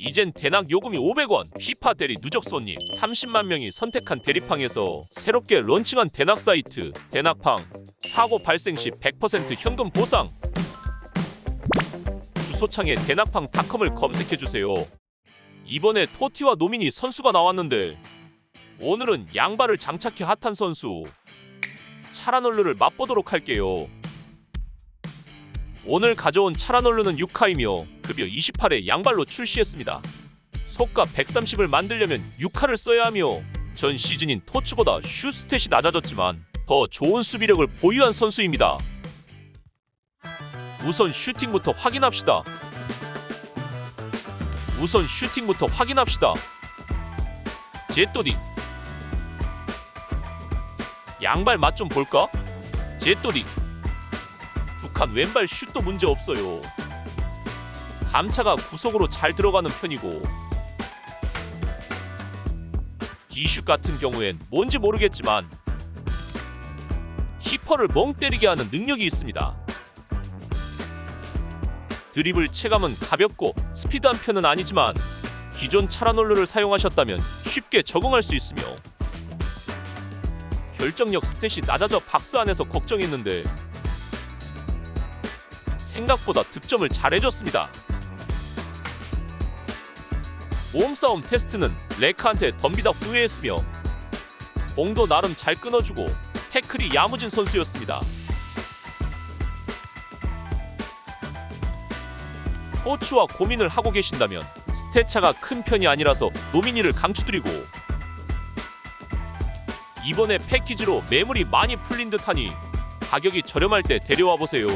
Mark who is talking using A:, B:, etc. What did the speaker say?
A: 이젠 대낙 요금이 500원, 피파 대리 누적 손님 30만 명이 선택한 대리팡에서 새롭게 런칭한 대낙 사이트 대낙팡 사고 발생 시 100% 현금 보상 주소창에 대낙팡닷컴을 검색해 주세요. 이번에 토티와 노민이 선수가 나왔는데 오늘은 양발을 장착해 핫한 선수 차라놀르를 맛보도록 할게요. 오늘 가져온 차라놀르는 6카이며 급여 28에 양발로 출시했습니다. 속가 130을 만들려면 6카를 써야 하며 전 시즌인 토츠보다 슛 스탯이 낮아졌지만 더 좋은 수비력을 보유한 선수입니다. 우선 슈팅부터 확인합시다. 우선 슈팅부터 확인합시다. 제또디 양발 맛 좀 볼까? 제또디 북한 왼발 슛도 문제 없어요. 감차가 구석으로 잘 들어가는 편이고 디슛 같은 경우엔 뭔지 모르겠지만 키퍼를 멍 때리게 하는 능력이 있습니다. 드리블 체감은 가볍고 스피드한 편은 아니지만 기존 차라놀르를 사용하셨다면 쉽게 적응할 수 있으며 결정력 스탯이 낮아져 박스 안에서 걱정했는데 생각보다 득점을 잘해줬습니다. 몸싸움 테스트는 레카한테 덤비다 후회했으며 공도 나름 잘 끊어주고 태클이 야무진 선수였습니다. 코치와 고민을 하고 계신다면 스태차가 큰 편이 아니라서 노미니를 강추드리고 이번에 패키지로 매물이 많이 풀린 듯하니 가격이 저렴할 때 데려와 보세요.